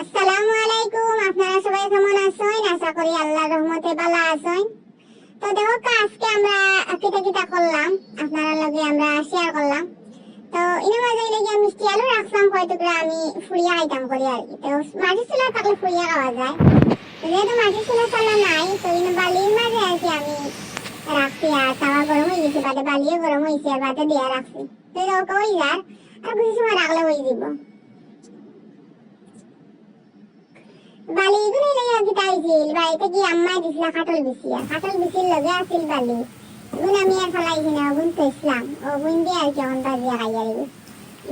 আসসালামু আলাইকুম, আপনারা সবাই কেমন আছেন? আশা করি আল্লাহর রহমতে ভালো আছেন। তো দেখো, আজকে আমরা কিতা কিতা করলাম, আপনারা লগে আমরা শেয়ার করলাম। তো ইনো মাঝে লেগে মিষ্টি আলু রাখলাম করে আমি ফুরিয়া আইটাম করি আর কি। তো মাটি চুলা থাকলে ফুরিয়া খাওয়া যায়। যেহেতু মাটি চুলা চলা নাই, তো ইনো বালির মাঝে কি আমি রাখছি আর তাওয়া গরম হয়ে গেছে, বাদে বালিও গরম হয়েছে আর বাদে দিয়া রাখছি। তো ওই যার, আর কিছু সময় রাখলে ওই দিব। বালি এগুলো কি তাইছিল বাড়িতে কি আম্মা দিছিল কাটল বিছিয়া। কাটল বিছির লগে আছিল বালি। এগুলো আমি আর ফলাইছি না ওগুন তো ইসলাম। ওগুন দিয়ে আর কি এখন বাজিয়া খাইয়া দিব।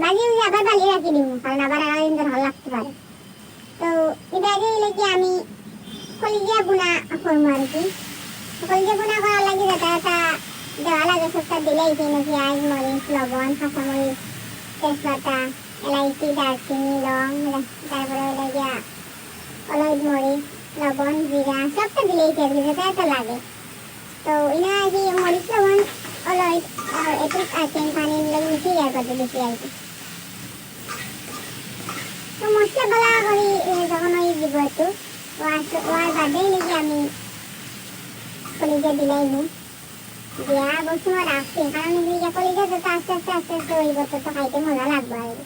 বাজি উঠে আবার বালি রাখি দিব কারণ আবার আগামী দিন ভালো লাগতে পারে। তো এটা আগে এলে কি আমি কলিজিয়া গুণা করব আর কি? কলিজিয়া গুণা করার লাগে যাতে একটা দেওয়া লাগে, সবটা দিলেই কিনে পেঁয়াজ, মরিচ, লবণ, কাঁচামরিচ, তেজপাতা, এলাইচি, দারচিনি, লং, তারপরে ওটা গিয়া হলুদ মরিচ লবণ জিরা সবটা দিলেই ফেলবি যাতে এত লাগে। তো ইনা আর কি মরিচ লবণ হলুদ একটু আছে পানির লগে মিশিয়ে ইয়ে করতে বেশি আর কি তো মশলা বলা করি যখন ওই দিব একটু ওয়ার বাদেই নাকি আমি কলিজা দিলাই নি। দিয়া বসে রাখছি কারণ কলিজা তো আস্তে আস্তে আস্তে আস্তে ওই বছর তো খাইতে মজা লাগবে আর কি।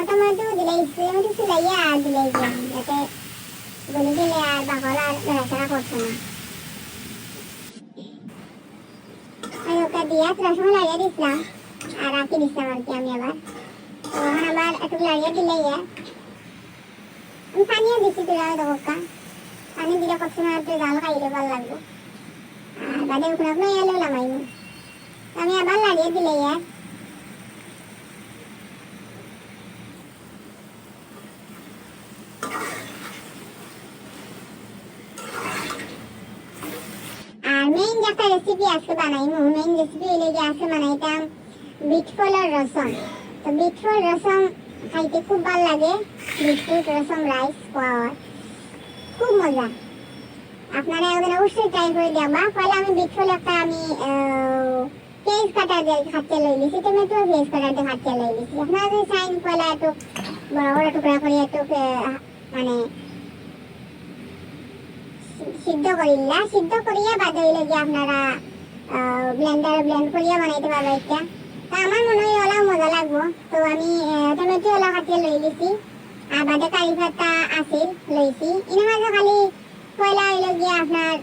মোটামুটি দিলাই একটু সিলাইয়া আর দিলাই দিলাম যাতে গলে গেলে আর বাকল আর বেড়াচড়া করছে না আর ওকে দিয়ে তোরা লাগিয়ে দিছিলাম আর রাখি দিছিলাম আর কি আমি আবার তো এখন আবার একটু লাগিয়ে দিলে ইয়ে আমি পানিও দিছি তোরা দোকা পানি দিলে কত সময় একটু জাল খাইলে ভালো লাগবে আর বাদে উঠে উঠে এলো লামাইমু আমি আবার লাগিয়ে দিলে ইয়ে আর মেইন যে একটা রেসিপি আজকে বানাইমু মেইন রেসিপি হইলে যে আজকে বানাইতাম। বিটফলের রসম তো বিটফল রসম খাইতে খুব ভালো লাগে। বিটফুট রসম রাইস খাওয়া খুব মজা। আপনারা একদিন অবশ্যই ট্রাই করে দেখবা। পয়লা আমি বিটফল একটা আমি পেঁয়াজ কাটা দিয়ে খাচ্ছে লই লিছি টমেটো পেঁয়াজ কাটা দিয়ে খাচ্ছে লই লিছি আপনারা যদি চাইন পয়লা একটু বড় বড় টুকরা করে একটু মানে সিদ্ধ করিলা, সিদ্ধ করিয়া বাদে হইলে যে আপনারা ব্লেন্ডার ব্লেন্ড করিয়া বানাইতে পারবে এটা তা আমার মনে হয় ওলা মজা লাগবো। তো আমি টমেটো ওলা কাটিয়ে লই লিছি আর বাদে কারি পাতা আছিল লইছি। এনে মাঝে খালি পয়লা হইলে গিয়ে আপনার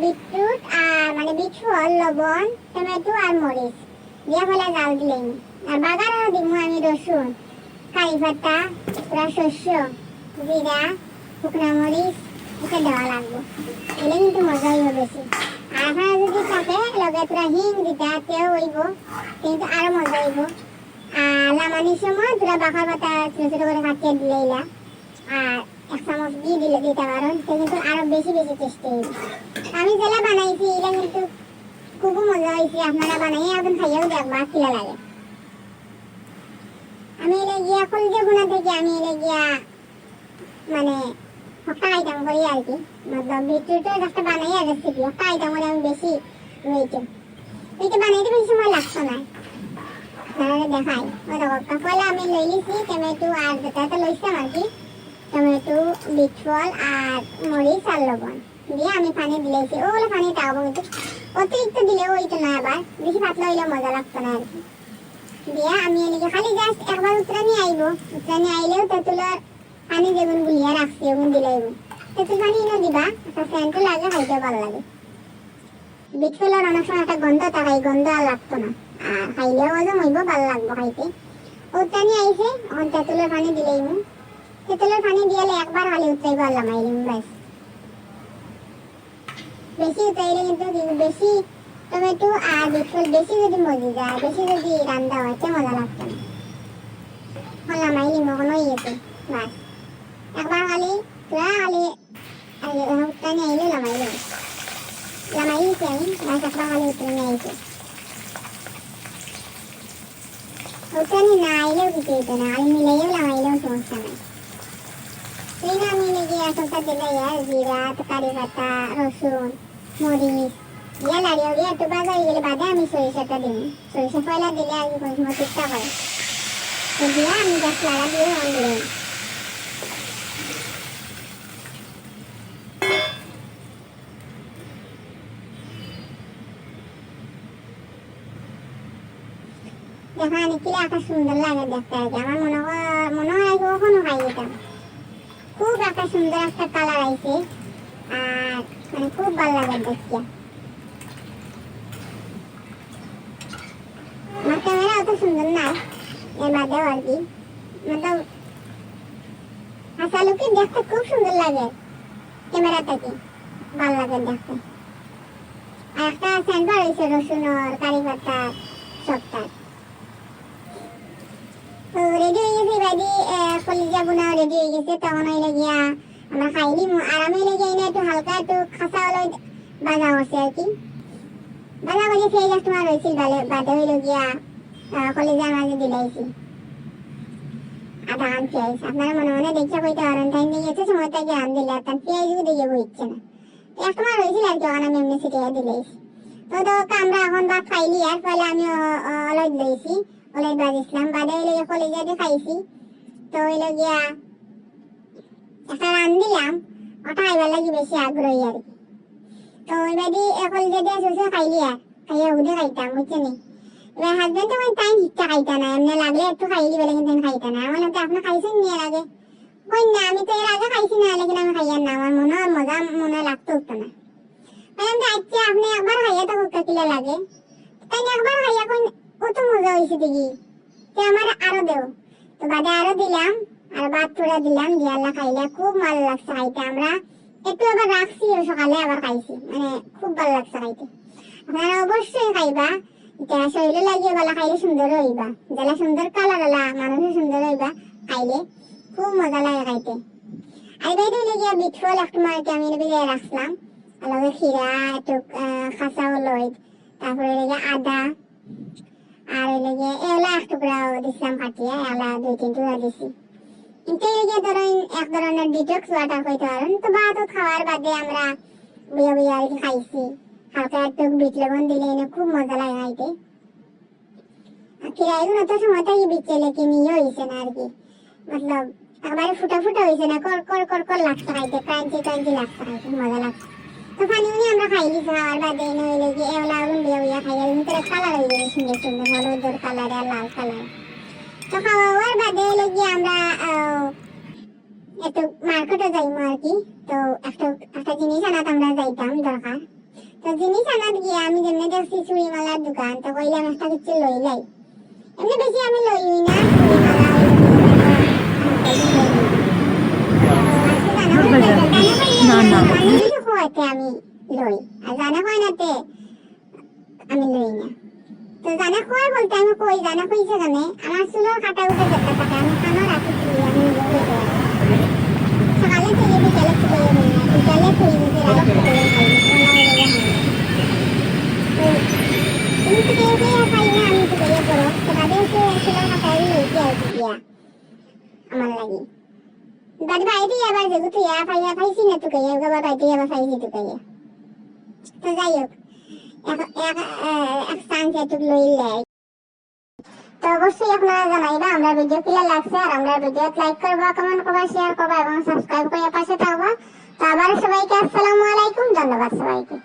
বিটরুট আর মানে বিটফল লবণ, টমেটো আর মরিচ। দিয়া ফেলে জাল দিলেন। আর বাগারও দিব আমি রসুন। কারি পাতা শস্য, জিরা, শুকনা মরিচ এটা দেওয়া লাগবে। এলে কিন্তু মজাই হবে বেশি। আর যদি থাকে লগে তোরা হিং দিতে তেও হইব কিন্তু আরও মজা হইব। আর লামানির সময় তোরা বাঁকা পাতা ছোট ছোট করে কাটিয়ে দিলেইলা আর এক চামচ দিয়ে দিলে দিতে পারো কিন্তু আরও বেশি বেশি টেস্টি হইব। আমি যেটা বানাইছি এটা কিন্তু খুব মজা হয়েছে আপনারা বানাই একদিন খাইয়াও দেখবা, কিলা লাগে। আমি এলে গিয়া কলজে গুণা থেকে, আমি এলে গিয়া মানে আইটেম করি আর কি। বিটরুটের একটা বানাই আর রেসিপি আইটেম করে আমি বেশি রয়েছে। এটা বানাইতে বেশি সময় লাগতো না। আপনারা দেখাই। ওই দেখো পয়লা আমি লই লিছি টমেটো আর যেটা তো লইছিলাম আর কি, টমেটো বিটফল আর মরিচ আর লবণ। দিয়ে আমি পানি দিলেছি ওগুলো পানি তাও কিন্তু অতিরিক্ত দিলেও হইতো না আবার, বেশি পাতলা হইলে মজা লাগতো না আর কি। দিয়ে আমি এদিকে খালি জাস্ট একবার উত্তরানি আইব। উত্তরানি আইলেও তেঁতুলের পানি যেগুন গুলিয়া রাখছি ওগুন দিলেই তেঁতুল পানি এনে দিবা, একটা সেন্টও লাগে খাইতে ভালো লাগে। বিটফুলের অনেক সময় একটা গন্ধ থাকে, এই গন্ধ আর লাগতো না। আর খাইলেও হজম হইব, ভালো লাগবো খাইতে। উত্তরানি আইছে এখন তেঁতুলের পানি দিলেই মু তেঁতুলের পানি দিয়ালে একবার খালি উত্তরাই পারলাম আইলিম ব্যাস বেশি উত্তরাইলে কিন্তু কি- বেশি টমেটো আর বিটফুল বেশি যদি মজি যায় বেশি যদি রান্দা হয় তে মজা লাগতো না। হলাম আইলিম কোনো ইয়েতে বাস একবার খালি তোরা খালি উত্তরানি আইলে লামাইলে লামাইছি আমি বাস একবার খালি উত্তরানি আইছে উত্তরানি না আইলেও কিছু হইতো না আমি মিলাইও লামাইলেও সমস্যা নাই তুই না আমি লেগে আসলটা দিলে ইয়ার জিরা কারি পাতা রসুন মরিচ ইয়া লাড়িয়ে গিয়ে একটু বাজা হয়ে গেলে বাদে আমি সরিষাটা দিই সরিষা পয়লা দিলে আর কি কোনো সময় ঠিকঠাক হয় দেখো অনেকগুলো এত সুন্দর লাগে দেখতে আমার মনে হয় মনে হয় আর খাই যেতাম খুব একটা সুন্দর একটা কালার আইছে, আর মানে খুব ভালো লাগে দেখতে। আমার ক্যামেরা অত সুন্দর না এর বাদেও আর কি। মতলব হাসালুকে দেখতে খুব সুন্দর লাগে ক্যামেরা ভালো লাগে দেখতে। আর একটা স্যান্ডবার হয়েছে রসুন আর কারি সবটার। রেডি হয়ে গেছে বাড়ি কলিজা বোনা রেডি হয়ে গেছে তখন হইলে গিয়া আমরা খাইনি আরামে লেগে না একটু হালকা একটু খাসা হলো বাজা হচ্ছে আর কি। বাজা বাজে সেই গাছ তোমার হয়েছিল বাদে হইল গিয়া কলিজার মাঝে দিলাইছি। আন পেঁয়াজ আপনারা মনে মনে দেখে কইতে পারেন তাই নিয়ে এত সময় থেকে আন দিলে? তার পেঁয়াজও দিয়ে বইচ্ছে না এক তোমার হয়েছিল আর কি আমি এমনি ছিটিয়ে দিলাইছি। তো তো আমরা এখন ভাত খাইলি আর পরে আমি অলদ লইছি অলদ বাজিছিলাম বাদে হইলে কলিজা খাইছি তো হইল গিয়া একটা রান দিলাম ওটা খাইবার লাগি বেশি আগ্রহী আর তো এবার কলিজা দিয়ে শুষে খাইলি আর খাইয়া উঠে খাইতাম বুঝছে নি এবার হাজবেন্ড তো তাই ইচ্ছা খাইতা না এমনি লাগলে একটু খাইলি বলে কিন্তু খাইতা না আমার তো আপনি খাইছেন নিয়ে আগে কই না আমি তো এর আগে খাইছি না লেকিন আমি খাইয়ার না আমার মনে হয় মজা মনে লাগতো উঠতো না বললাম যে আচ্ছা আপনি একবার খাইয়া তো কিলা লাগে তাই একবার খাইয়া কই কত মজা হয়েছে দেখি। তো আমার আরও দেও। তো বাদে আরও দিলাম, আর ভাত পুরা দিলাম, দিয়ে আল্লাহ খাইলে খুব ভালো লাগছে খাইতে। আমরা একটু আবার রাখছি সকালে আবার খাইছি। মানে খুব ভালো লাগছে খাইতে। আপনারা অবশ্যই খাইবা। এটা শরীরে লাগিয়ে বলা খাইলে সুন্দর হইবা। যারা সুন্দর, কালার হলা মানুষের সুন্দর হইবা খাইলে। খুব মজা লাগে খাইতে। আর বাইরে লেগে বিট ফল একটু মারকে আমি ভিজিয়ে রাখলাম। আলাদা খিরা একটু খাসা লইদ তারপরে লেগে আদা আর ওই লেগে এগুলা এক টুকরাও দিছিলাম কাটিয়ে এগুলা দুই তিন টুকরা দিছি। কিন্তু লেগে ধরেন এক ধরনের ডিটক্স ওয়াটার কইতে পারেন। তো ভাত খাওয়ার বাদে আমরা বুয়া বুয়া আর খাইছি। হালকা একটু বিট লবণ দিলে এনে খুব মজা লাগে খাইতে। কিরাইগুলো তো সময় লেকে নিয়ে হয়েছে না আর কি। মতলব একবারে ফুটা ফুটা হয়েছে না, কর কর কর কর লাগছে খাইতে, ক্রাঞ্চি ক্রাঞ্চি খাইতে, মজা লাগছে। পানি উনি আমরা খাইলি খাওয়ার বাদে এনে হইলে কি এওলা দিয়ে উইয়া খাইয়া ভিতরে কালার হয়ে যাবে সুন্দর সুন্দর হলুদের কালার আর লাল কালার তো খাওয়ার বাদে হইলে কি আমরা একটু মার্কেটে যাইমু আর কি। তো একটা একটা জিনিস আনাত আমরা যাইতাম দরকার। তো জিনিস আনাত গিয়ে আমি যেমনি দেখছি চুড়ি মালার দোকান তো কইলাম একটা কিছু লই লাই। এমনি বেশি আমি লইই না না, না। হওয়াতে আমি লই আর জানা হয় নাতে আমি লই না তো জানা খোয়াই বলতে আমি কই জানা কইছে জানে আমার চুলোর কাটা উঠে যেতে থাকে আমি খানো রাখি চুলি আমি লই লই সকালে থেকে বিকালে চুলে লই না বিকালে খুঁড়ি দিতে রাখি চুলে খাই করো তো তাদের সে চুলোর কাটাই লইতে আর কি দিয়া আমার লাগি বাদ আবার যেহেতু ইয়া পাইয়া পাইছি না তো যাই হোক এক এক এক স্থান যেটুক লইলে তো অবশ্যই আপনারা জানাইবা আমরা ভিডিও ক্লিয়ার লাগছে, আর আমরা ভিডিও লাইক করবা কমেন্ট করবা শেয়ার করবা, এবং সাবস্ক্রাইব করে পাশে থাকবা। তো আবার সবাইকে আসসালামু আলাইকুম, ধন্যবাদ সবাইকে।